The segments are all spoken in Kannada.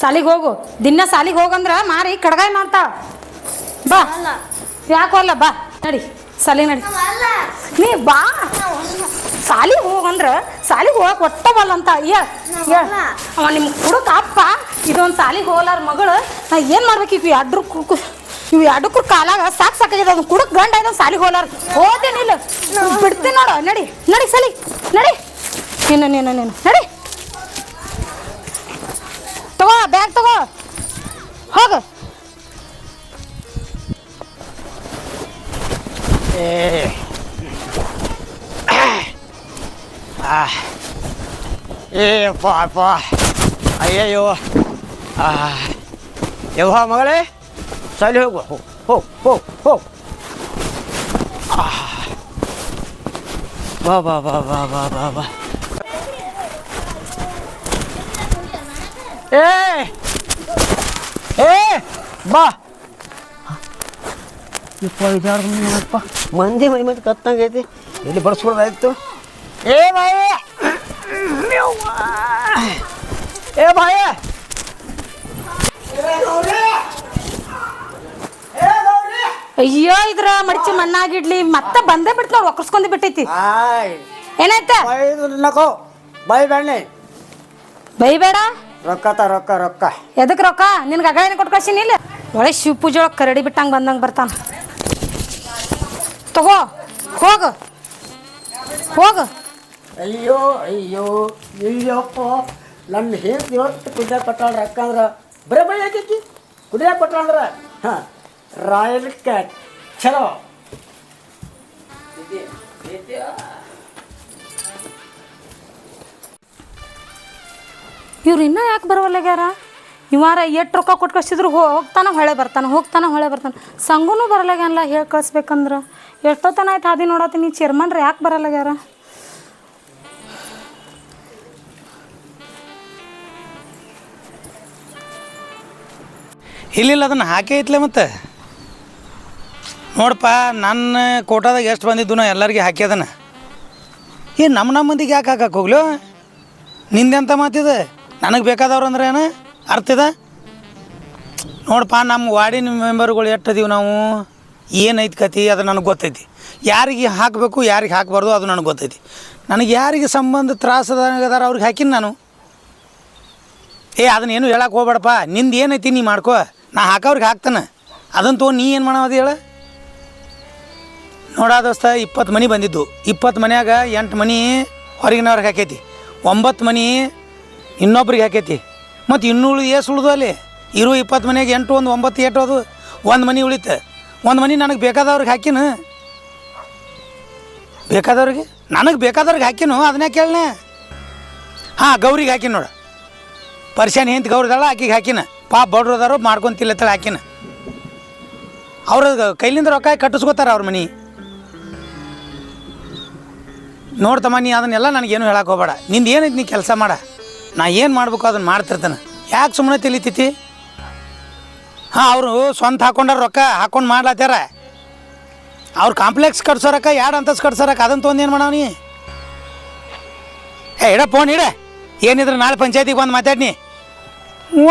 ಸಾಲಿಗೆ ಹೋಗು. ದಿನ ಸಾಲಿಗೆ ಹೋಗಂದ್ರ ಮಾರಿ ಕಡಗಾಯ ಮಾಡ್ತಾಳ ಬಾ. ಯಾಕೋಲ್ಲ ಬಾ. ನಡಿ. ಸಾಲಿ ನಡಿ. ನೀ ಬಾ. ಸಾಲಿಗೆ ಹೋಗಂದ್ರ ಸಾಲಿಗೆ ಹೋಗಕ್ ಒಟ್ಟವಲ್ಲ ಅಂತ. ಅವ ನಿಮ್ಮ ಹುಡುಕ ಅಪ್ಪ, ಇದೊಂದು ಸಾಲಿಗೆ ಹೋಗ್ಲಾರ ಮಗಳು. ನಾ ಏನು ಮಾಡ್ಬೇಕು ಇವು ಅಡ್ರು ಇವ್ ಅಡ್ಡಕ್ರ ಕಾಲಾಗ ಸಾಕು ಸಾಕಾಗಿದೆ ಅದನ್ನ ಕುಡಕ್ ಗಂಡ ಇದೊಂದು ಸಾಲಿಗೆ ಹೋಗ್ಲಾರ. ಹೋದೇನಿಲ್ಲ ಬಿಡ್ತೀನಿ ನೋಡು. ನಡಿ ನಡಿ ಸಾಲಿ. ನಡಿ. ನೀನು ನೀನು ನೀನು. ನಡಿ. ತಗೋ, ಬ್ಯಾಗ್ ತಗೋ. ಹೋಗು. ಏ. ಆ. ಏ, ಅಪ್ಪ ಅಪ್ಪ. ಅಯ್ಯಯ್ಯೋ. ಆ. ಯವ್ವ ಮಗಳೇ? ಸರಿ ಹೋಗು. ಹೋಗ್ ಹೋಗ್ ಹೋಗ್ ಹೋಗ್ ಆ. ಬಾ ಬಾ ಬಾ ಬಾ ಬಾ ಬಾ ಬಾ. ಏ! ಏ! ಬಾ! ಯಪ್ಪ ಇದ್ಯಾವ್ದು ಮಂದಿ ಮೈ ಮಂದಿ ಕತ್ತಂಗೈತಿ ಎಲ್ಲಿ ಬಡಿಸ್ಕೊಳ್ದಾಯ್ತು ಏ ಬಾಯ! ಏ ಬಾಯ! ಅಯ್ಯೋ ಇದ್ರ ಮಡಚಿ ಮಣ್ಣಾಗಿಡ್ಲಿ. ಮತ್ತೆ ಬಂದೇ ಬಿಡ್ತು ನಾವು ಒಕ್ಕರ್ಸ್ಕೊಂಡ್ ಬಿಟ್ಟೈತಿ. ಏನಾಯ್ತ? ಬೈ ಬೇಡ ಬೈಬೇಡ. ರೊಕ್ಕ ತ ರೊಕ್ಕ ರೊಕ್ಕ. ಎದಕ್ಕೆ ರೊಕ್ಕ? ನಿನ್ಗೆ ಅಗ ಏನು ಕೊಟ್ಟು ಕಳ್ಸೀನಿ ಇಲ್ಲ. ಒಳ್ಳೆ ಶಿವ ಪೂಜೆ ಒಳಗೆ ಕರಡಿ ಬಿಟ್ಟಂಗೆ ಬಂದಂಗೆ ಬರ್ತಾನೆ. ತಗೋ ಹೋಗು. ಹೋಗು. ಅಯ್ಯೋ ಅಯ್ಯೋ ಅಯ್ಯಪ್ಪ. ನನ್ನ ಹೆಂಡತಿ ಇವತ್ತು ಕುಡಿಯಾಕ ಕೊಟ್ಟಾಳ ರೊಕ್ಕ ಅಂದ್ರೆ ಬರೇ ಬೈ ಆಗೈತಿ ಕುಡಿಯಾಕ ಕೊಟ್ಟಾಳ್ರ. ಹಾಂ ರಾಯಲ್ ಕ್ಯಾಟ್ ಚಲೋ ಇವ್ರು ಇನ್ನೂ ಯಾಕೆ ಬರವಲ್ಲಾಗ್ಯಾರ ಇವಾರ ಎಷ್ಟು ರೊಕ್ಕ ಕೊಟ್ಟು ಕಳ್ಸಿದ್ರು ಹೋಗ್ತಾನ ಹೊಳೆ ಬರ್ತಾನೆ, ಹೋಗ್ತಾನೆ ಹೊಳೆ ಬರ್ತಾನೆ. ಸಂಗುನು ಬರಲಾಗ್ಯಾನಲ್ಲ ಹೇಳಿ ಕಳಿಸ್ಬೇಕಂದ್ರೆ. ಎಷ್ಟೊತ್ತನ ಆಯ್ತು ಹಾದಿ ನೋಡತ್ತೀನಿ ಚೇರ್ಮನ್ರು ಯಾಕೆ ಬರಲ್ಲಾಗ್ಯಾರ ಇಲ್ಲಿಲ್ಲ, ಅದನ್ನು ಹಾಕೇ ಐತ್ಲೆ ಮತ್ತೆ. ನೋಡಪ್ಪ, ನನ್ನ ಕೋಟಾದಾಗ ಎಷ್ಟು ಬಂದಿದ್ದು ನಾ ಎಲ್ಲರಿಗೆ ಹಾಕ್ಯದನ ಏ ನಮ್ಮ ನಮ್ಮ ಮಂದಿಗೆ ಯಾಕೆ ಹಾಕಕ್ಕೆ ಹೋಗ್ಲು? ನಿಂದೆಂತ ಮಾತಿದೆ? ನನಗೆ ಬೇಕಾದವ್ರು ಅಂದ್ರೆ ಏನು? ಅರ್ಥ ಇದೆ? ನೋಡಪ್ಪ, ನಮ್ಮ ವಾರ್ಡಿನ ಮೆಂಬರ್ಗಳು ಎಷ್ಟು ಅದೀವಿ ನಾವು? ಏನೈತಿ ಕತಿ ಅದು ನನಗೆ ಗೊತ್ತೈತಿ. ಯಾರಿಗೆ ಹಾಕಬೇಕು, ಯಾರಿಗೆ ಹಾಕಬಾರ್ದು ಅದು ನನಗೆ ಗೊತ್ತೈತಿ. ನನಗೆ ಯಾರಿಗೆ ಸಂಬಂಧ ತ್ರಾಸದಾರ ಅವ್ರಿಗೆ ಹಾಕಿನ ನಾನು. ಏ, ಅದನ್ನ ಏನು ಹೇಳಕ್ಕೆ ಹೋಗ್ಬೇಡಪ್ಪ. ನಿಂದು ಏನೈತಿ ನೀ ಮಾಡ್ಕೋ. ನಾ ಹಾಕೋರಿಗೆ ಹಾಕ್ತಾನೆ. ಅದನ್ನು ತೊಗೊಂಡು ನೀ ಏನು ಮಾಡೋದು ಹೇಳ. ನೋಡ ದೋಸ್ತ, ಇಪ್ಪತ್ತು ಮನೆ ಬಂದಿದ್ದು. ಇಪ್ಪತ್ತು ಮನೆಯಾಗ ಎಂಟು ಮನೆ ಹೊರಗಿನವ್ರಿಗೆ ಹಾಕೈತಿ. ಒಂಬತ್ತು ಮನೆ ಇನ್ನೊಬ್ರಿಗೆ ಹಾಕೈತಿ ಮತ್ತು ಇನ್ನುಳು ಏಸು ಉಳಿದು ಅಲ್ಲಿ? ಇರು ಇಪ್ಪತ್ತು ಮನೆಗೆ ಎಂಟು, ಒಂದು, ಒಂಬತ್ತು ಏಟು ಅದು. ಒಂದು ಮನೆ ಉಳಿತು. ಒಂದು ಮನೆ ನನಗೆ ಬೇಕಾದವ್ರಿಗೆ ಹಾಕಿನ. ಬೇಕಾದವ್ರಿಗೆ? ನನಗೆ ಬೇಕಾದವ್ರಿಗೆ ಹಾಕಿನು, ಅದನ್ನೇ ಕೇಳನೆ. ಹಾಂ, ಗೌರಿಗೆ ಹಾಕಿನ ನೋಡು. ಪರ್ಶನ್ ಹೆಂತ ಗೌರಿದಾಳ ಆಕಿಗೆ ಹಾಕಿನ. ಪಾಪ ಬಡ್ರು ಅದಾರು ಮಾಡ್ಕೊಂತಿಲ್ಲತ್ತಳ ಹಾಕಿನ. ಅವ್ರ ಕೈಲಿಂದ ರೊಕ್ಕ ಕಟ್ಟಿಸ್ಕೋತಾರ ಅವ್ರ ಮನೆ. ನೋಡ್ತಮ್ಮ, ನೀ ಅದನ್ನೆಲ್ಲ ನನಗೇನು ಹೇಳಕ್ಕೆ ಹೋಗ್ಬೇಡ. ನಿಂದು ಏನೈತಿ ನೀ ಕೆಲಸ ಮಾಡ. ನಾ ಏನು ಮಾಡ್ಬೇಕು ಅದನ್ನು ಮಾಡ್ತಿರ್ತಾನೆ. ಯಾಕೆ ಸುಮ್ಮನೆ ತಿಳಿತೈತಿ ಹಾಂ, ಅವರು ಸ್ವಂತ ಹಾಕೊಂಡಾರ ರೊಕ್ಕ ಹಾಕೊಂಡು ಮಾಡ್ಲಾತ್ಯಾರ. ಅವ್ರು ಕಾಂಪ್ಲೆಕ್ಸ್ ಕಟ್ಸೋರಕ್ಕ ಎರಡು ಅಂತಸ್ ಕಟ್ಸೋರಕ್ಕ ಅದನ್ನು ತೊಗೊಂಡು ಏನು ಮಾಡವನಿ? ಏ, ಇಡ ಫೋನ್ ಇಡ. ಏನಿದ್ರೆ ನಾಳೆ ಪಂಚಾಯತಿಗೆ ಬಂದು ಮಾತಾಡ್ನಿ. ಹ್ಞೂ.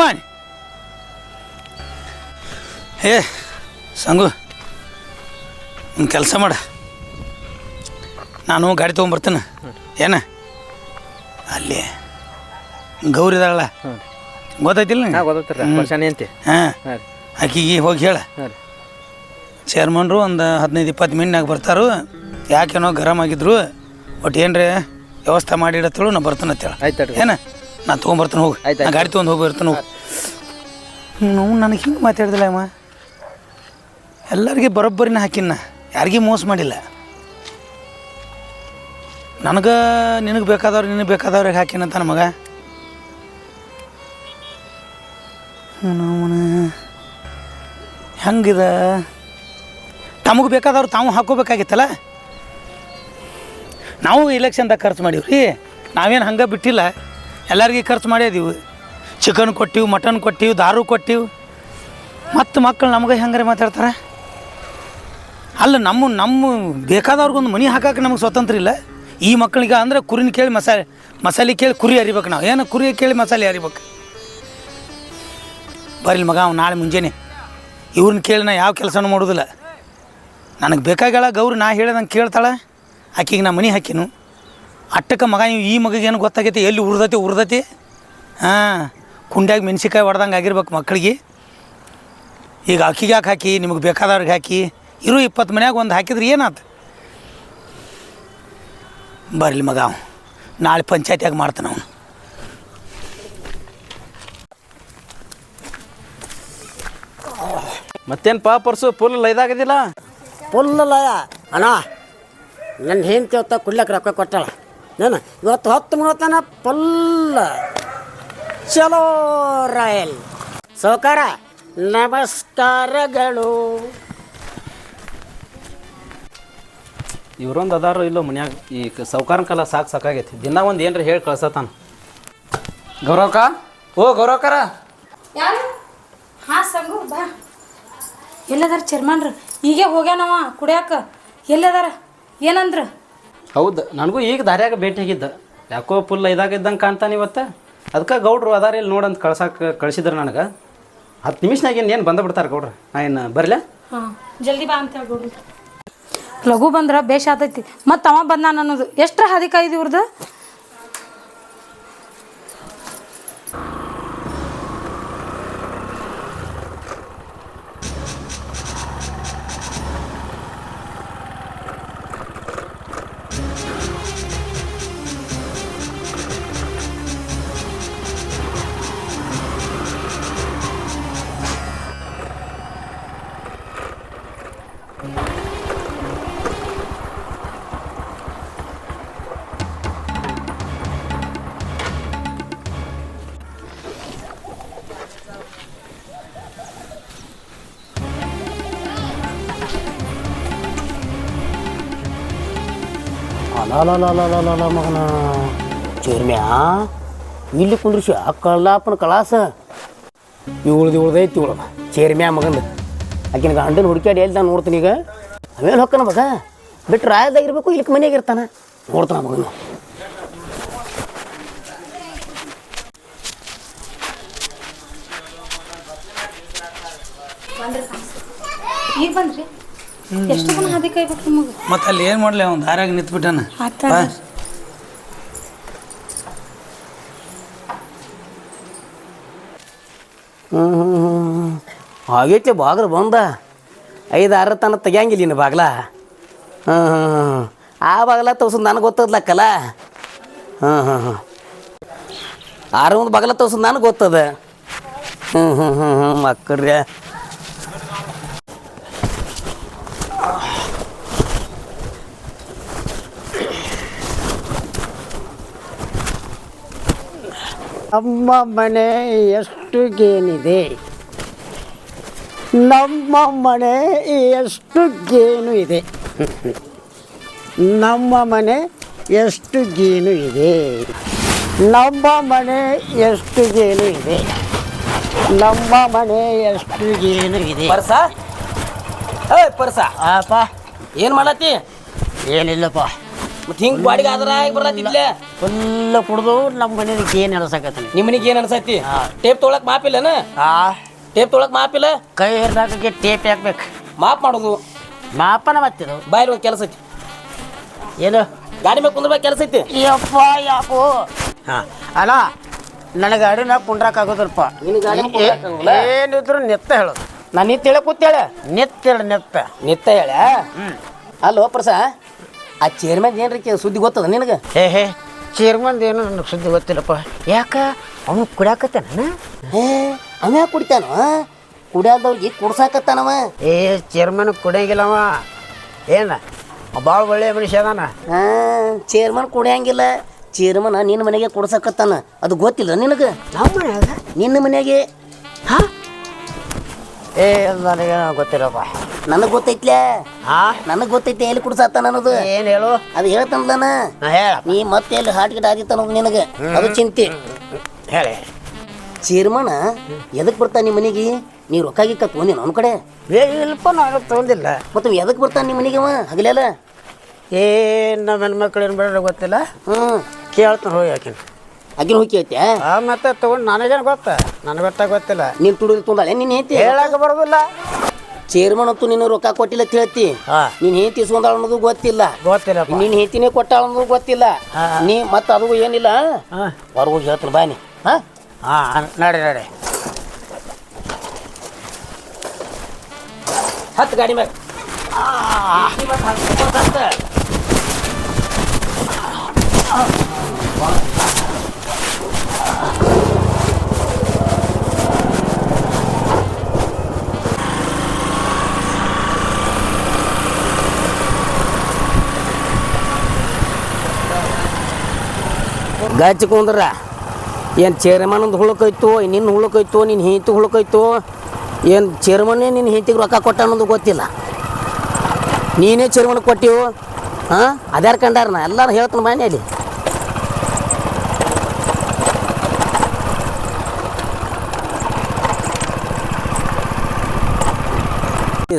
ಏ, ಸಂಗು, ಒಂದು ಕೆಲಸ ಮಾಡ. ನಾನು ಗಾಡಿ ತೊಗೊಂಬರ್ತೇನೆ. ಏನ? ಅಲ್ಲಿ. ಗೌರಿ ಇದಾಳಲ್ಲ ಗೊತ್ತೈತಿಲ್ಲ ಹಾಂ ಅಂತೆ. ಆಕಿಗೆ ಹೋಗಿ ಹೇಳ. ಹಾಂ ಚೇರ್ಮನ್ರು ಒಂದು ಹದಿನೈದು ಇಪ್ಪತ್ತು ಮಿನಿಟ್ನಾಗ ಬರ್ತಾರು. ಯಾಕೇನೋ ಗರಮ್ ಆಗಿದ್ರು. ಒಟ್ಟು ಏನ್ರಿ ವ್ಯವಸ್ಥೆ ಮಾಡಿ ಇಡತ್ತೇಳು ನಾ ಬರ್ತಾನೆ ಅಂತೇಳ ಆಯ್ತು. ಏನ? ನಾ ತೊಗೊಂಬರ್ತಾನೆ ಹೋಗಿ. ಆಯ್ತು ನಾ ಗಾಡಿ ತೊಗೊಂಡು ಹೋಗಿ ಬರ್ತಾನೆ ಹೋಗಿ. ನಾವು ನನಗೆ ಹಿಂಗೆ ಮಾತಾಡ್ದಿಲ್ಲ ಅಮ್ಮ ಎಲ್ಲರಿಗೆ ಬರೋಬ್ಬರಿನ ಹಾಕಿನ ಯಾರಿಗೂ ಮೋಸ ಮಾಡಿಲ್ಲ. ನನಗೆ ನಿನಗೆ ಬೇಕಾದವ್ರು ನಿನಗೆ ಬೇಕಾದವ್ರಿಗೆ ಹಾಕಿನಂತ ನಮಗ ಅವನ? ಹೆಂಗಿದೆ? ತಮಗೆ ಬೇಕಾದವ್ರು ತಾವು ಹಾಕೋಬೇಕಾಗಿತ್ತಲ್ಲ ನಾವು ಇಲೆಕ್ಷನ್ದಾಗ ಖರ್ಚು ಮಾಡೀವಿ ರೀ ನಾವೇನು ಹಂಗೆ ಬಿಟ್ಟಿಲ್ಲ. ಎಲ್ಲರಿಗೆ ಖರ್ಚು ಮಾಡಿದೀವಿ ಚಿಕನ್ ಕೊಟ್ಟಿವಿ ಮಟನ್ ಕೊಟ್ಟಿವಿ, ದಾರು ಕೊಟ್ಟಿವಿ. ಮತ್ತು ಮಕ್ಕಳು ನಮಗೆ ಹೆಂಗಾರೆ ಮಾತಾಡ್ತಾರೆ? ಅಲ್ಲ, ನಮ್ಮ ನಮ್ಮ ಬೇಕಾದವ್ರಿಗೊಂದು ಮನೆ ಹಾಕಕ್ಕೆ ನಮಗೆ ಸ್ವತಂತ್ರ ಇಲ್ಲ. ಈ ಮಕ್ಕಳಿಗೆ ಅಂದ್ರೆ ಕುರಿನ ಕೇಳಿ ಮಸಾಲೆ ಮಸಾಲೆ ಕೇಳಿ ಕುರಿ ಅರಿಬೇಕು ನಾವು. ಏನು ಕುರಿ ಕೇಳಿ ಮಸಾಲೆ ಅರಿಬೇಕು? ಬರ್ಲಿ ಮಗ, ಅವ್ನು ನಾಳೆ ಮುಂಜಾನೆ. ಇವ್ರನ್ನ ಕೇಳಿ ನಾ ಯಾವ ಕೆಲಸನೂ ಮಾಡೋದಿಲ್ಲ. ನನಗೆ ಬೇಕಾಗ್ಯಾಳ ಗೌರಿ, ನಾ ಹೇಳ್ದಂಗೆ ಕೇಳ್ತಾಳೆ. ಆಕಿಗೆ ನಾ ಮನೆ ಹಾಕಿನು. ಅಟ್ಟಕ್ಕೆ ಮಗ ನೀವು ಈ ಏನು ಗೊತ್ತಾಗೈತಿ? ಎಲ್ಲಿ ಉರ್ದತಿ ಉರ್ದತಿ? ಹಾಂ, ಕುಂಡ್ಯಾಗ ಮೆಣಸಿಕಾಯಿ ಹೊಡೆದಂಗೆ ಆಗಿರ್ಬೇಕು ಮಕ್ಕಳಿಗೆ ಈಗ ಅಕ್ಕಿಗೆ ಯಾಕೆ ಹಾಕಿ? ನಿಮಗೆ ಬೇಕಾದವ್ರಿಗೆ ಹಾಕಿ? ಇರು, ಇಪ್ಪತ್ತು ಮನ್ಯಾಗ ಒಂದು ಹಾಕಿದ್ರೆ ಏನಾತು? ಬರಲಿ ಮಗ ನಾಳೆ ಪಂಚಾಯತಿಯಾಗಿ ಮಾಡ್ತಾನೆ ಅವನು. ಮತ್ತೇನಪ್ಪ ಪರ್ಸು ಫುಲ್ ಇದಾಗದಿಲ್ಲ ಲಯ ಅಣ್ಣ ನನ್ನ ಹೆಂಡತಿ ಹೊತ್ತ ಕುಡ್ಲಕ್ಕೆ ರೊಕ್ಕ ಕೊಟ್ಟಳ. ನಾನು ಇವತ್ತು ಹೊತ್ತು ಮೂವತ್ತನ ಫುಲ್ ಚಲೋ ರಾಯಲ್. ಸೌಕಾರ ನಮಸ್ಕಾರಗಳು. ಇವ್ರೊಂದು ಅದಾರು ಇಲ್ಲೋ ಮನ್ಯಾಗ ಈ ಸೌಕಾರನ ಕಾಲ ಸಾಕು ಸಾಕಾಗೈತಿ. ದಿನ ಒಂದು ಏನ್ರ ಹೇಳಿ ಕಳ್ಸತಾನ. ಗೌರವಕ? ಓ ಗೌರವಕ್ಕರ ಯಾರು? ಹಾ ಸಂಗು ಬಾ. ಎಲ್ಲದಾರ ಚರ್ಮನ್ರು? ಈಗೇ ಹೋಗ್ಯಾನವ ಕುಡಿಯಾಕ? ಎಲ್ಲದಾರ? ಏನಂದ್ರ? ಹೌದು ನನಗೂ ಈಗ ದಾರ್ಯಾಗ ಭೇಟಿ ಆಗಿದ್ದ. ಯಾಕೋ ಫುಲ್ ಇದಾಗಿದ್ದಂಗೆ ಕಾಣ್ತಾನೆ ಇವತ್ತು. ಅದಕ್ಕೆ ಗೌಡ್ರು ಅದಾರ ಇಲ್ಲಿ ನೋಡಂತ ಕಳ್ಸಕ್ಕೆ ಕಳ್ಸಿದ್ರು ನನಗೆ. ಹತ್ತು ನಿಮಿಷನಾಗ ಏನು ಬಂದ ಬಿಡ್ತಾರೆ ಗೌಡ್ರು? ನಾ ಏನು ಬರಲ? ಹಾಂ ಜಲ್ದಿ ಬಾ ಅಂತ ಗೌಡ್ರು. ಲಘು ಬಂದ್ರ ಬೇಷ್ ಆತೈತಿ. ಮತ್ತು ಅವ ಬಂದಾನ ಅನ್ನೋದು. ಎಷ್ಟ್ರ ಹದಿಕೈದು ಇವ್ರದ್ದು ಅಲಲಲಲಲಲ ಮಗನ. ಚೇರ್ಮ್ಯಾ, ಇಲ್ಲಿ ಕುಂದ್ರಿಸಿ, ಆ ಕಳ್ಳಾಪನ ಕಳಾಸ. ಇವಳ್ದು ಇವಳ್ದೈತಿ ಇವಳು. ಚೇರ್ಮ್ಯಾ ಮಗಂದು. ಆಕಿನ ಗಂಡನ ಹುಡುಕ್ಯಾಡಿ ಎಲ್ಲಿ ನಾನು ನೋಡ್ತೀನಿ ಈಗ. ಆಮೇಲೆ ಹೊಕ್ಕನ ಮಗ. ಬಿಟ್ಟು ರಾಯದಾಗಿರ್ಬೇಕು ಇಲ್ಲಿ ಮನೆಯಾಗ ಇರ್ತಾನ. ನೋಡ್ತಾನ ಮಗನ. ಬಂದ್ರಿ? ಎಷ್ಟು ಜನ ಹಾದಿ ಕಾಯ್ಬೇಕು ನಿಮಗೆ? ಮತ್ತೆ ಅಲ್ಲಿ ಏನು ಮಾಡಲಿ ಅವ್ನು ದಾರ್ಯಾಗ ನಿಂತ್ಬಿಟ್ಟಾನ? ಆತ. ಹ್ಞೂ ಹ್ಞೂ ಹ್ಞೂ ಆಗೈತೆ ಬಾಗ್ರ ಬಂದ. ಐದು ಆರು ತನ ತೆಗಿಯಂಗಿಲ್ಲ ಇನ್ನು ಬಾಗ್ಲ. ಹ್ಞೂ ಹ್ಞೂ ಹ್ಞೂ ಆ ಬಾಗ್ಲ ತೋರ್ಸದ್ ನನಗೆ ಗೊತ್ತದ್ಲಕ್ಕಲ್ಲ ಹ್ಞೂ ಹ್ಞೂ ಹ್ಞೂ ಆರು ಒಂದು ಬಾಗ್ಲ ತೋರ್ಸದ್ ನನಗೆ ಗೊತ್ತದ. ಹ್ಞೂ ಹ್ಞೂ ಹ್ಞೂ ಹ್ಞೂ ಮಕ್ಕಳ್ರೆ. ನಮ್ಮ ಮನೆ ಎಷ್ಟು ಗೇನಿದೆ ನಮ್ಮ ಮನೆ ಎಷ್ಟು ಗೇನು ಇದೆ? ನಮ್ಮ ಮನೆ ಎಷ್ಟು ಗೇನು ಇದೆ? ನಮ್ಮ ಮನೆ ಎಷ್ಟು ಗೇನು ಇದೆ? ನಮ್ಮ ಮನೆ ಎಷ್ಟು ಗೇನು ಇದೆ? ಪರ್ಸ? ಏ ಪರ್ಸ. ಆಪ ಏನು ಮಾಡತ್ತಿ? ಏನಿಲ್ಲಪ್ಪ. ಮತ್ತೆ ಹಿಂಗೆ ಬಾಡಿಗೆ ಆದ್ರ ಆಗಿ ಫುಲ್ ಕುಡ್ದು ನಮ್ಮ ಮನೆ ಏನು ಎಳಸಕತ್ತೀನಿ ನಿಮ್ಮ ಮನೆಗೆ ಏನು ಅನ್ಸೈತಿ? ಟೇಪ್ ತೊಗೊಳಕ್ ಮಾಪಿಲ್ಲನ ಆ ಟೇಪ್ ತೊಗೊಳಕ್ ಮಾಪಿಲ್ಲ ಕೈ ಹಿಡ್ದಾಕಕ್ಕೆ ಟೇಪ್ ಹಾಕ್ಬೇಕು. ಮಾಪ್ ಮಾಡೋದು? ಮಾಪನ ಮತ್ತಿದು ಒಂದು ಕೆಲಸ ಐತಿ. ಏನು? ಗಾಡಿ ಮೇಲೆ ಕುಂದ್ರಬೇಕು ಕೆಲಸ ಐತಿ? ಯಪ್ಪ ಯಾಕೋ? ಹಾಂ. ಅಲ್ಲ ನನಗೆ ಗಾಡಿನ ಕುಂಡ್ರಾಕ್ ಆಗೋದಲ್ಪ. ನಿನ್ನ ಗಾಡಿ ಮ್ಯಾಗ್ ಕುಂದ್ರಾಕ್ ಆಗಂಗಿಲ್ಲ? ಏನಿದ್ರು ನೆತ್ತ ಹೇಳೋದು ನಾನು ನಿತ್ತ ಹೇಳ ಕೂತೇಳ ನಿತ್ತ ಹೇಳ ನೆತ್ತ. ನಿತ್ತ ಹೇಳ? ಅಲ್ಲೋ ಪ್ರಸ ಆ ಚೇರ್ಮನ್ ಏನ್ರಿ ಕೇ- ಸುದ್ದಿ ಗೊತ್ತದ ನಿನಗೆ? ಹೇ ಹೇ ಚೇರ್ಮನ್ ಏನು ನನಗೆ ಸುದ್ದಿ ಗೊತ್ತಿಲ್ಲಪ್ಪ. ಯಾಕ? ಅವನು ಕುಡಿಯಾಕತ್ತಾನ ಏ ಅವ ಯಾಕೆ ಕುಡಿತಾನ? ಕುಡಿಯಾದವ್ರಿಗೆ ಕುಡ್ಸಾಕತ್ತಾನವ. ಏ ಚೇರ್ಮನ್ ಕುಡಿಯಂಗಿಲ್ಲವ. ಏನ? ಭಾಳ ಒಳ್ಳೆ ಮನುಷ್ಯ ಅದಾನ. ಚೇರ್ಮನ್ ಕುಡಿಯಂಗಿಲ್ಲ. ಚೇರ್ಮನ್ ನಿನ್ನ ಮನೆಗೆ ಕುಡ್ಸಾಕತ್ತಾನ. ಅದು ಗೊತ್ತಿಲ್ಲ ನಿನಗೆ? ನಮ್ಮ ಮನ್ಯಾಗ? ನಿನ್ನ ಮನೆಗೆ? ಹಾ? ಏ ನನಗೆ ಗೊತ್ತಿಲ್ಲಪ್ಪ. ನನಗೆ ಗೊತ್ತೈತ್ಲೆ? ಹಾ ನನಗೆ ಗೊತ್ತೈತಿ ಎಲ್ಲಿ ಕುಡ್ಸಾತ ಅನ್ನೋದು ಏನು ಹೇಳು? ಅದು ಹೇಳ್ತಾನಲ್ಲ ನಾ ಹೇಳ. ನೀ ಮತ್ತೆ ಎಲ್ಲಿ ಹಾಟ್ ಗಿಟ್ ಆದಿತ್ತ ನಿನಗೆ? ಅದು ಚಿಂತೆ. ಹೇಳಿ. ಚೇರ್ಮನ ಎದಕ್ಕೆ ಬರ್ತಾನ ನಿಮ್ಮ ಮನೆಗೆ? ನೀ ರೊಕ್ಕ ಗಿಕ್ಕ ತೊಗೊಂಡಿನ ನನ್ನ ಕಡೆ? ಏ ಇಲ್ಲಪ್ಪ ನಾನು ತೊಗೊಂಡಿಲ್ಲ. ಮತ್ತೆ ಎದಕ್ಕೆ ಬರ್ತಾನ ನಿಮ್ಮ ಮನೆಗೆ ಅವ? ಹಗಲೆಲ್ಲ? ಏ ನಮ್ಮ ಹೆಣ್ಮಕ್ಳು ಏನು ಬೇಡ ಗೊತ್ತಿಲ್ಲ. ಹ್ಞೂ ಕೇಳ್ತಾನೆ ಹೋಗಿ ಯಾಕಿನ ಅಗಿನ ಹೋಗಿ ಐತೆ ಆ ಮತ್ತೆ ತಗೊಂಡು ನನಗೇನು ಗೊತ್ತ? ನನಗೆ ಗೊತ್ತಾಗ ಗೊತ್ತಿಲ್ಲ. ನೀನ್ ತುಡಿದು ತುಂಬಾ ನೀನ್ ಹೆಂಡತಿ? ಹೇಳಕ್ಕೆ ಬರೋದಿಲ್ಲ. ಚೇರ್ಮನ್ ಅಂತೂ ನಿನ್ನ ರೊಕ್ಕ ಕೊಟ್ಟಿಲ್ಲ ಅಂತ ಹೇಳ್ತಿ ಹಾ. ನೀನ್ ಹೆಂಡತಿ ಇಸ್ಕೊಂಡಾಳ ಅನ್ನೋದು ಗೊತ್ತಿಲ್ಲ. ಗೊತ್ತಿಲ್ಲ ನಿನ್ ಹೆಂಡತಿನೇ ಕೊಟ್ಟಾಳ ಅನ್ನೋದು ಗೊತ್ತಿಲ್ಲ. ಹಾ. ನೀ ಮತ್ತ ಅದು ಏನಿಲ್ಲ? ಹಾಂ. ಹೊರಗೆ ಹೋಗಿ ಹೇಳ್ತೀನಿ ಬಾನಿ ಹಾ? ಹಾಂ ನಡಿ ನಡಿ. ಹತ್ತು ಗಾಡಿ ಮ್ಯಾಗ. ಗಚ್ಚ ಕುಂದ್ರ. ಏನು ಚೇರ್ಮನಂದು ಹುಳಕೈತು ನಿನ್ನ ಹುಳಕೈತು ನಿನ್ನ ಹೆಂಡತಿ ಹುಳಕೈತು ಏನು ಚೇರ್ಮನ್ನೇ ನಿನ್ನ ಹೆಂಡತಿಗೆ ರೊಕ್ಕ ಕೊಟ್ಟ ಅನ್ನೋದು ಗೊತ್ತಿಲ್ಲ. ನೀನೇ ಚೇರ್ಮನ್ ಕೊಟ್ಟಿವು ಹಾಂ ಅದ್ಯಾರ ಕಂಡಾರ ನಾ? ಎಲ್ಲರೂ ಹೇಳ್ತಾನೆ ಮನೆಯಲ್ಲಿ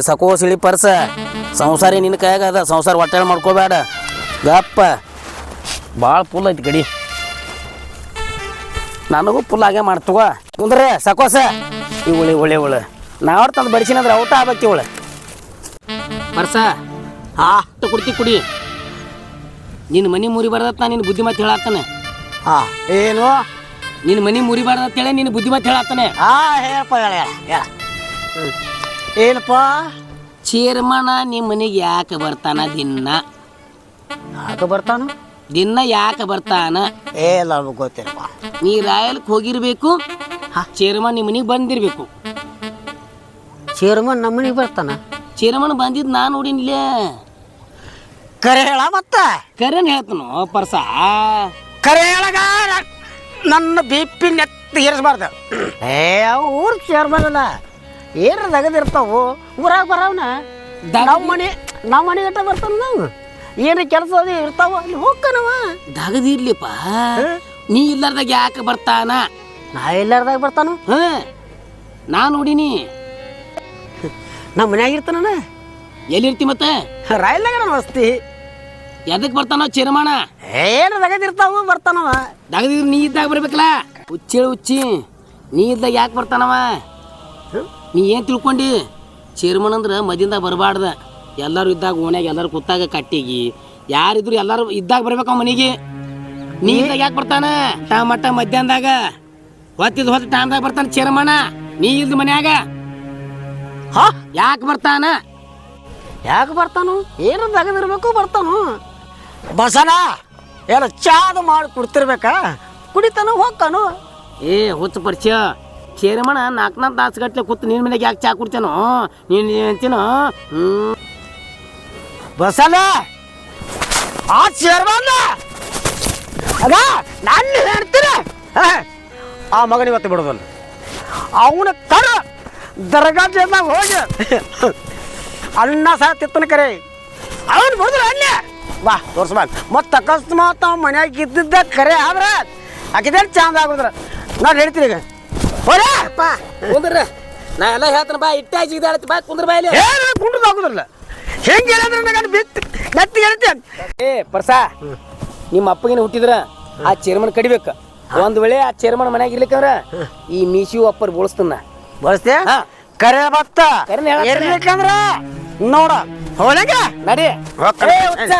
ಸಕೋ ಸಿಳಿ ಪರ್ಸ, ಸಂಸಾರ ನಿನ್ನ ಕೈಯಾಗ ಅದ, ಸಂಸಾರ ಹೊಟ್ಟೆ ಮಾಡ್ಕೋಬೇಡ. ಗಪ್ಪ ಭಾಳ ಫುಲ್ ಐತಿ ಗಡಿ ನನಗೂ ಫುಲ್ ಹಾಗೆ ಮಾಡ್ತವ ಕುಂದ್ರೆ ಸಕೋಸ. ಇವಳಿ ಒಳ್ಳೆ ಇವಳು ನಾವ್ರ ತಂದು ಬಡಿಸಿನಂದ್ರೆ ಔಟ ಆಗ್ಬೇಕು ಇವಳು ಮರ್ಸ ಹಾ ಕುಡ್ತಿ ಕುಡಿ. ನಿನ್ನ ಮನೆ ಮುರಿ ಬಾರ್ದತ್ ನಾ ನಿನ್ನ ಬುದ್ಧಿಮತ್ ಹೇಳತ್ತಾನೆ ಹಾ ಏನು? ನಿನ್ನ ಮನೆ ಮುರಿ ಬಾರ್ದತ್ತೇಳಿ ನಿನ್ನ ಬುದ್ಧಿಮತ್ ಹೇಳತ್ತಾನೆ ಹಾ ಹೇಳಪ್ಪ ಹೇಳ ಹೇಳ ಹೇಳ. ಏನಪ್ಪ? ಚೇರ್ಮನ ನಿಮ್ಮ ಮನೆಗೆ ಯಾಕೆ ಬರ್ತಾನ ದಿನ ಯಾಕೆ ಬರ್ತಾನ? ದಿನ ಯಾಕೆ ಬರ್ತಾನ? ಏ ನಮ್ಗೆ ಗೊತ್ತಿಲ್ಲಪ್ಪ ನೀ ರಾಯಲ್ಕ್ ಹೋಗಿರ್ಬೇಕು. ಚೇರ್ಮನ್ ನಿಮ್ಮ ಮನೆಗೆ ಬಂದಿರಬೇಕು. ಚೇರ್ಮನ್ ನಮ್ಮ ಮನೆಗೆ ಬರ್ತಾನ? ಚೇರ್ಮನ್ ಬಂದಿದ್ದು ನಾನು ನೋಡಿನ್ಲೇ ಕರೆ ಹೇಳ ಮತ್ತ? ಕರೆನ್ ಹೇಳ್ತನು ಪರ್ಸ. ಕರೆ ಹೇಳಗ ನನ್ನ ಬಿ ಪಿ ನೆತ್ತಿ ಏರಿಸ್ಬಾರ್ದು. ಏ ಅವು ಊರ್ ಚೇರ್ಮನ್ ಅಲ್ಲ. ಏನ್ರ ದಗದಿರ್ತಾವು ಊರಾಗ ಬರವನ. ನಮ್ಮ ಮನೆ ನಮ್ಮ ಮನೆ ಗಟ್ಟ ಬರ್ತಾನ ನಾವು. ಏನು ಕೆಲಸ ಅದು ಇರ್ತಾವ ಅಲ್ಲಿ ಹೋಗ್ಕನವ ದಗದಿರ್ಲಿಪ್ಪ. ನೀ ಇಲ್ಲಾರ್ದಾಗ ಯಾಕೆ ಬರ್ತಾನ? ನಾ ಎಲ್ಲಾರ್ದಾಗ ಬರ್ತಾನು? ಹ ನಾ ನೋಡಿನಿ. ನಮ್ಮ ಮನ್ಯಾಗ ಇರ್ತಾನ ಎಲ್ಲಿರ್ತಿ ಮತ್ತೆ? ರಾಯಲ್ದಾಗ ನಾನು ವಸ್ತಿ. ಎದಕ್ ಬರ್ತಾನ ಚಿರಮಾಣ? ಏನು ದಗದಿರ್ತಾವ ಬರ್ತಾನವ. ದಗದಿದ್ರೆ ನೀ ಇದ್ದಾಗ ಬರ್ಬೇಕಲ್ಲ? ಹುಚ್ಚೇಳು ಹುಚ್ಚಿ. ನೀ ಇದ್ದಾಗ ಯಾಕೆ ಬರ್ತಾನವ? ನೀ ಏನು ತಿಳ್ಕೊಂಡಿ? ಚೇರ್ಮನ್ ಅಂದ್ರೆ ಮದಿಂದ ಬರಬಾರ್ದ. ಎಲ್ಲರೂ ಇದ್ದಾಗ ಓಣ್ಯಾಗ ಎಲ್ಲರೂ ಕೂತಾಗ ಕಟ್ಟಿಗೆ. ಯಾರಿದ್ರು ಎಲ್ಲರೂ ಇದ್ದಾಗ ಬರ್ಬೇಕು ಮನೆಗೆ. ನೀ ಇದ್ದಾಗ ಯಾಕೆ ಬರ್ತಾನ? ಟಮಟ ಮಧ್ಯಾಹ್ನದಾಗ. ಹೊತ್ತಿದ ಹೊತ್ತು ಟೈಮ್ದಾಗ ಬರ್ತಾನ ಚೇರಮಣ ನೀ ಇಲ್ದ ಮನ್ಯಾಗ. ಹಾ? ಯಾಕೆ ಬರ್ತಾನ? ಯಾಕೆ ಬರ್ತಾನು? ಏನು ತಗದಿರ್ಬೇಕು ಬರ್ತಾನು. ಬಸನ ಏನ ಚಾದ ಮಾಡಿ ಕುಡ್ತಿರ್ಬೇಕಾ? ಕುಡಿತಾನು ಹೋಗ್ತಾನು. ಏ ಹುಚ್ಚ ಪರಿಚಯ ಚೇರಮಣ ನಾಲ್ಕು ನಾಲ್ಕು ತಾಸು ಗಟ್ಲೆ ಕೂತು ನಿನ್ನ ಮನೆಗೆ ಯಾಕೆ ಚಾ ಕುಡ್ತೇನೋ? ನೀನು ಅಂತೀನೋ? ಹ್ಞೂ ಬಸನ ಆ ಚೇರ್ಮನ್ ಅದ ನಾನು ಹೇಳ್ತೀನಿ. ಆ ಮಗನ ಇವತ್ತು ಬಿಡೋದಲ್ಲ. ಅವನ ಕರ ದರ್ಗಾ ಜೇದಾಗ ಹೋಗಿ ಅನ್ನ ಸಹ ತಿತ್ತನ ಕರೆ. ಅವನು ಬಿಡಿದ್ರ ಅಲ್ಲೇ ಬಾ ತೋರ್ಸ್ಬಾ ಮತ್ತೆ ಅಕಸ್ಮಾತ್ ಅವ ಮನ್ಯಾಗ ಇದ್ದಿದ್ದ ಕರೆ ಆದ್ರೆ ಆಕಿದೇನು ಚಂದ ಆಗುದ್ರ ನಾನು ಹೇಳ್ತೀನಿ ಈಗ. ಹೋರ ಕುಂದ್ರ. ನಾ ಎಲ್ಲ ಹೇಳ್ತಾನೆ ಬಾ ಇಟ್ಟ ಜಿಗಿದಾಳತ್ ಬಾ ಕುಂದ್ರ ಬಾ ಇಲ್ಲಿ. ಏನು ಕುಂಡ್ದು ಆಗುದಿಲ್ಲ. ಹೆಂಗೆ ಹೇಳಿದ್ರೆ ನನಗೆ ಬಿತ್ತು ನೆತ್ತಿ ಹೇಳ್ತೀನಿ. ಏ ಪರ್ಸ ನಿಮ್ಮ ಅಪ್ಪಗಿನ ಹುಟ್ಟಿದ್ರ ಆ ಚೇರ್ಮನ್ ಕಡಿಬೇಕು. ಒಂದ್ ವೇಳೆ ಆ ಚೇರ್ಮನ್ ಮನ್ಯಾಗ ಇರ್ಲಿಕ್ಕಂದ್ರ ಈ ಮೀಸಿ ಅಪ್ಪರ್ ಬೋಳಿಸ್ತನ. ಬಳಸ್ತೆ ಹಾ. ಕರೆ ಬತ್ತ ಕರೆನ ಹೇಳತ್ತಾನೆ. ಇರ್ಲಿಕ್ಕಂದ್ರ ನೋಡ ಹೋಲಂಗ ನಡಿ. ಹೋಗ್ತಾನೆ. ಏ, ಹುಚ್ಚ.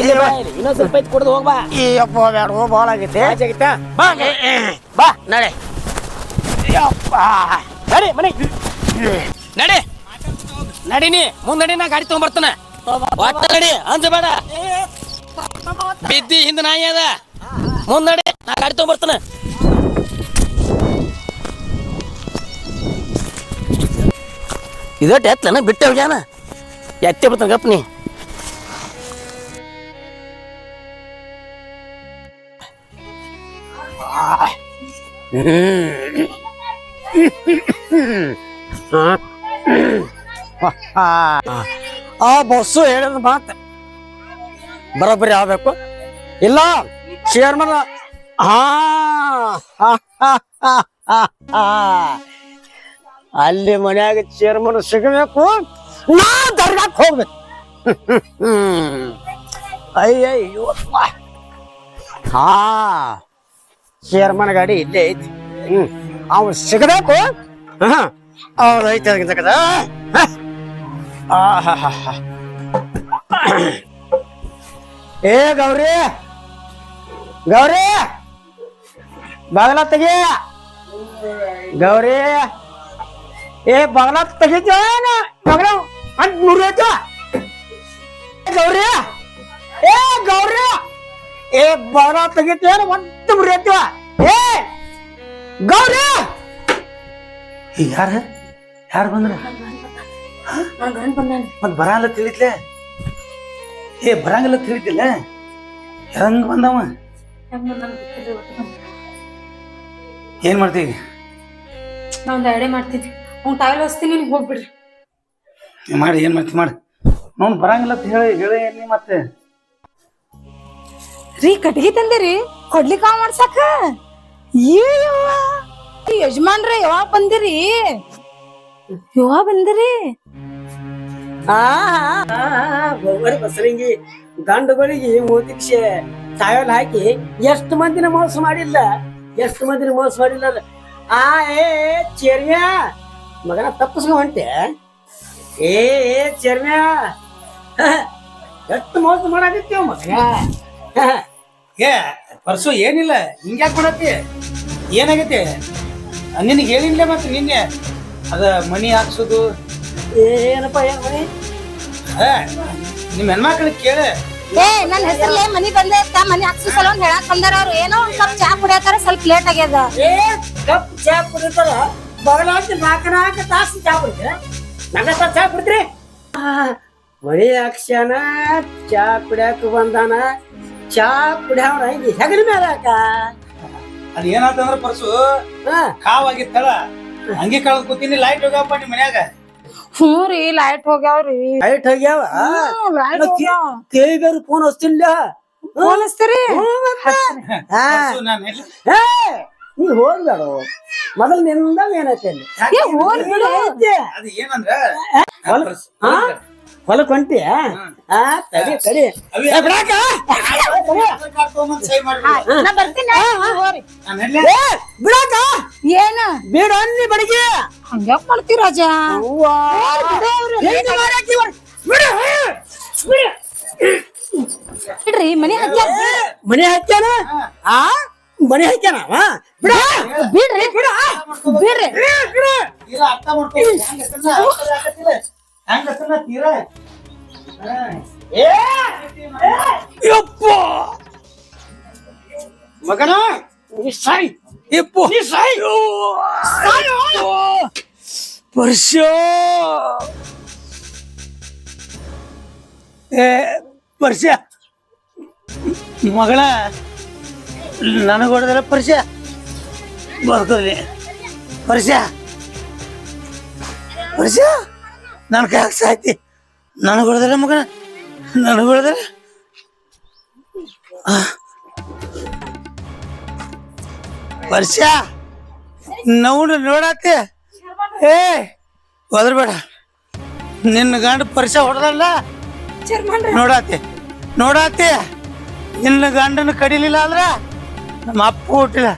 ಇಲ್ಲಿ ಬಾ ಇಲ್ಲಿ. ಇನ್ನೊಂದ್ ಸ್ವಲ್ಪ ಐತಿ ಕುಡ್ದು ಹೋಗ್ಬಾ ಈ ಅಪ್ಪ ಬ್ಯಾಡ ಹೋ ಭಾಳ ಆಗೈತೆ. ಆಚಾಗಿತ್ತಾ? ಬಾ ಬಾ. ನಡೆ. ಯಪ್ಪ. ನಡಿ ಮನೆ. ನಡಿ. ನಡಿನಿ. ಮುಂದಡಿ ನಾ ಗಾಡಿ ತಗೊಂಡ್ಬರ್ತಾನೆ ಒಟ್ಟ ನಡಿ. ಅಂಜಬೇಡ ಬಿದ್ದಿ ಹಿಂದ ನಾಯಿ ಅದ ಮುಂದಡೆ ನಾ ಗಾಡಿ ತಗೊಂಡ್ಬರ್ತಾನ ಇದೊಟ್ಟು ಎತ್ತಲನ ಬಿಟ್ಟೆ ಹೋಗ್ಯಾನ ಎತ್ತೆ ಬರ್ತಾನ ಗಪ್ನಿ ಆ ಬಸ್ಸು ಹೇಳಿದ ಮಾತು ಬರೋಬ್ಬರಿ ಆಗ್ಬೇಕು ಇಲ್ಲ ಚೇರ್ಮನ್ ಹಾ ಹಾ, ಹಾ, ಹಾ, ಹಾ, ಹಾ. ಅಲ್ಲಿ ಮನ್ಯಾಗ ಚೇರ್ಮನ್ ಸಿಗಬೇಕು ನಾ ದರ್ಗಾಕ್ ಹೋಗ್ಬೇಕು. ಅಯ್ಯಯ್ಯೋ ಹಾ ಚೇರ್ಮನ್ ಗಾಡಿ ಇಲ್ಲೇ ಐತಿ ಹ್ಮ್ ಅವ್ ಸಿಗಬೇಕು ಹಾ ಅವ್ರು ಐತೆ ಅದಕ್ಕೆ ಹಾ ಆಹಾಹಾಹಾ. ಏ ಗೌರಿ! ಗೌರಿ! ಬಾಗಲ ತೆಗಿ! ಗೌರಿ! ಏ ಬಾಗಲ ತೆಗಿತೇನ ಬಾಗಲ ಅಂತ ಏ ಗೌರಿ! ಏ ಗೌರಿ! ಏ ಬಾಗಲ ತೆಗಿತೇನ ಅಂತ ಮುರಿಯತ್ತ ಏ ಗೌರಿ! ಯಾರ? ಯಾರು ಬಂದ್ರ? ಮತ್ ಬರಲ್ಲ ತಿಳಿತ್ಲೆ? ಏ ಬರಂಗಿಲ್ಲ ತಿಳಿತಿಲ್ಲ ಹೆಂಗ್ ಬಂದವ? ಏನ್ ಮಾಡ್ತೀವಿ ನಾ ಒಂದು ಐಡಿಯಾ ಮಾಡ್ತಿದ್ವಿ ಅವ್ನು ಟಾಯ್ಲ್ ಹಸ್ತೀನಿ ಹೋಗ್ಬಿಡ್ರಿ. ಮಾಡಿ ಏನ್ ಮಾಡ್ತಿ ಮಾಡಿ. ನೋಡ್ ಬರಂಗಿಲ್ಲ ಅಂತ ಹೇಳಿ ಹೇಳಿ ಏನಿ ಮತ್ತೆ. ರೀ ಕಟ್ಗಿ ತಂದಿರಿ ಕೊಡ್ಲಿಕ್ಕ ಮಾಡ್ಸಕ? ಮಾಡ್ಸಾಕ ಯಜಮಾನ್ರ ಯಾವಾಗ ಬಂದಿರಿ? ಯಾವಾಗ ಬಂದಿರಿ? ಗೊಬ್ಬರ ಬಸರಂಗಿ ಗಂಡುಗಳಿಗೆ ಮೋದಿಕ್ಷೆ ಸಾಯಲ್ ಹಾಕಿ ಎಷ್ಟು ಮಂದಿನ ಮೋಸ ಮಾಡಿಲ್ಲ? ಎಷ್ಟು ಮಂದಿನ ಮೋಸ ಮಾಡಿಲ್ಲ. ಆ, ಏ, ಚೇರ್ಮ್ಯಾ, ಮಗನ ತಪ್ಪಿಸ್ಕೊ ಹೊಂಟೆ ಏ ಏ, ಚೇರ್ಮ್ಯಾ ಎಷ್ಟು ಮೋಸ ಮಾಡಾಕತ್ತೀವ ಮಗ ಏ, ಪರ್ಸು ಏನಿಲ್ಲ, ಹಿಂಗ್ಯಾಕ್ ಮಾಡತ್ತಿ? ಏನಾಗೈತಿ? ನಿನಗೆ ಹೇಳಿಲ್ಲ ಮತ್ತೆ ನಿನ್ನೆ? ಅದ ಮನಿ ಹಾಕ್ಸೋದು ಏನಪ್ಪ ಏನ್ ಮನೆ ನಿಮ್ಮ ಹೆಣ್ಮಕ್ಳಿಗೆ ಕೇಳ. ಏ ನನ್ನ ಹೆಸರಲ್ಲೇ ಮನಿ ಬಂದೆ ಅಂತ ಮನಿ ಹಾಕ್ಸು ಸಲೋನ್ ಹೇಳಕ್ ಬಂದಾರ ಅವ್ರು. ಏನೋ ಒಂದ್ ಕಪ್ ಚಾ ಕುಡಿಯತಾರ ಸ್ವಲ್ಪ ಲೇಟ್ ಆಗ್ಯದ. ಏ ಕಪ್ ಚಾ ಕುಡಿತಾರ. ಬಗಲಾಂತ ನಾಲ್ಕು ನಾಲ್ಕು ತಾಸು ಚಾ ಕುಡಿತೀರ? ನನ್ನ ಚಾ ಕುಡಿದ್ರಿ ಮಳಿ ಅಕ್ಷನ ಚಾ ಕುಡಿಯಾಕ ಬಂದಾನ. ಚಾ ಕುಡಿಯವ್ರ ಇಲ್ಲಿ ಹೆಗಲ ಮೇಲೆ ಹಾಕ. ಅದ್ ಏನಾತಂದ್ರ ಪರ್ಸು ಕಾವಾಗಿತ್ತಲ್ಲ ಹಂಗೆ ಕಳ್ದ್ ಕೂತೀನಿ ಲೈಟ್ ಹೋಗಪ್ಪ ನಿಮ್ ಮನ್ಯಾಗ. ಹ್ಞೂ ರೀ ಲೈಟ್ ಹೋಗ್ಯಾವ್ರಿ ಲೈಟ್ ಹೋಗ್ಯಾವ? ಲೈಟ್ ಹೋಗ್ಯಾವ. ಕೇಳಿದಾರು ಫೋನ್ ಹಚ್ತಿಲ್ಲ? ಫೋನ್ ಹಚ್ತೀರಿ? ಹಾ. ಏ, ನೀ ಹೋಗ್ಬೇಡ ಮೊದಲ್ನಿಂದ ಏನೈತೆ ಅಲ್ಲಿ? ಏ ಹೋಲ್ ಬಿಡು. ಅದು ಅದ್ ಏನಂದ್ರ? ಹಾ? ಹೊಲಕ್ ಹೊಂಟಿ ಆ ತಡಿ ತಡಿ. ಏ, ಬಿಡಾಕ? ನಾ ಬರ್ತೀನಿ? ಏ, ಬಿಡಾಕ? ಏನ? ಬೇಡ ಅನ್ನಿ ಬಡಿಗೆ. ಹಂಗ್ಯಾಕ್ ಮಾಡ್ತೀವಿ ರಾಜ. ಎಲ್ಲಿ ಮಾರಾಕಿ ಇವ್ರು? ಬಿಡು, ಬಿಡು. ಬಿಡ್ರಿ ಮನೆ ಹಚ್ಚ ಮನೆ ಹಾಕ್ಯಾನ ಆ ಮನೆ ಹಾಕ್ಯಾನ ಅವ? ಬಿಡ. ಬಿಡ್ರಿ. ಬಿಡ ಬಿಡ್ರಿ. ತೀರಾ ಅರ್ಥ ಮಾಡ್ಕೊ. ಹೆಂಗ್ ಹೆಸರ್ನ ಅರ್ಥ ಆಗತ್ತಿಲ್ಲ? ಹೆಂಗ್ ಹೆಸರ್ನ ತೀರಾ? ಯಪ್ಪ! ಮಗನ ನೀ ಸಾಯ್. ಯಪ್ಪ! ನೀ ಸಾಯ್. ವರ್ಷ ಏ ಪರ್ಸ ಮಗಳ ನನಗೆ ಹೊಡೆದ್ರೆ ಬರ್ತದೆ ಪರ್ಸ ಪರ್ಸ ನನ್ನ ಕೈಯಾಗ ಸಾಯ್ತಿ? ನನಗೆ ಹೊಡೆದ್ರೆ ಮಗನ? ನನಗೆ ಹೊಡೆದ್ರೆ? ವರ್ಷ ನೋಡು ನೋಡತ್ತೆ ಏ ಒದರ್ಬೇಡ. ನಿನ್ನ ಗಂಡ ಪರಿಚ ಹೊಡೆದಲ್ಲ? ನೋಡತ್ತೆ ನೋಡತ್ತೆ ನಿನ್ನ ಗಂಡನ ಕಡಿಲಿಲ್ಲ ಅಂದ್ರ ನಮ್ಮ ಅಪ್ಪ ಹುಟ್ಟಿಲ್ಲ.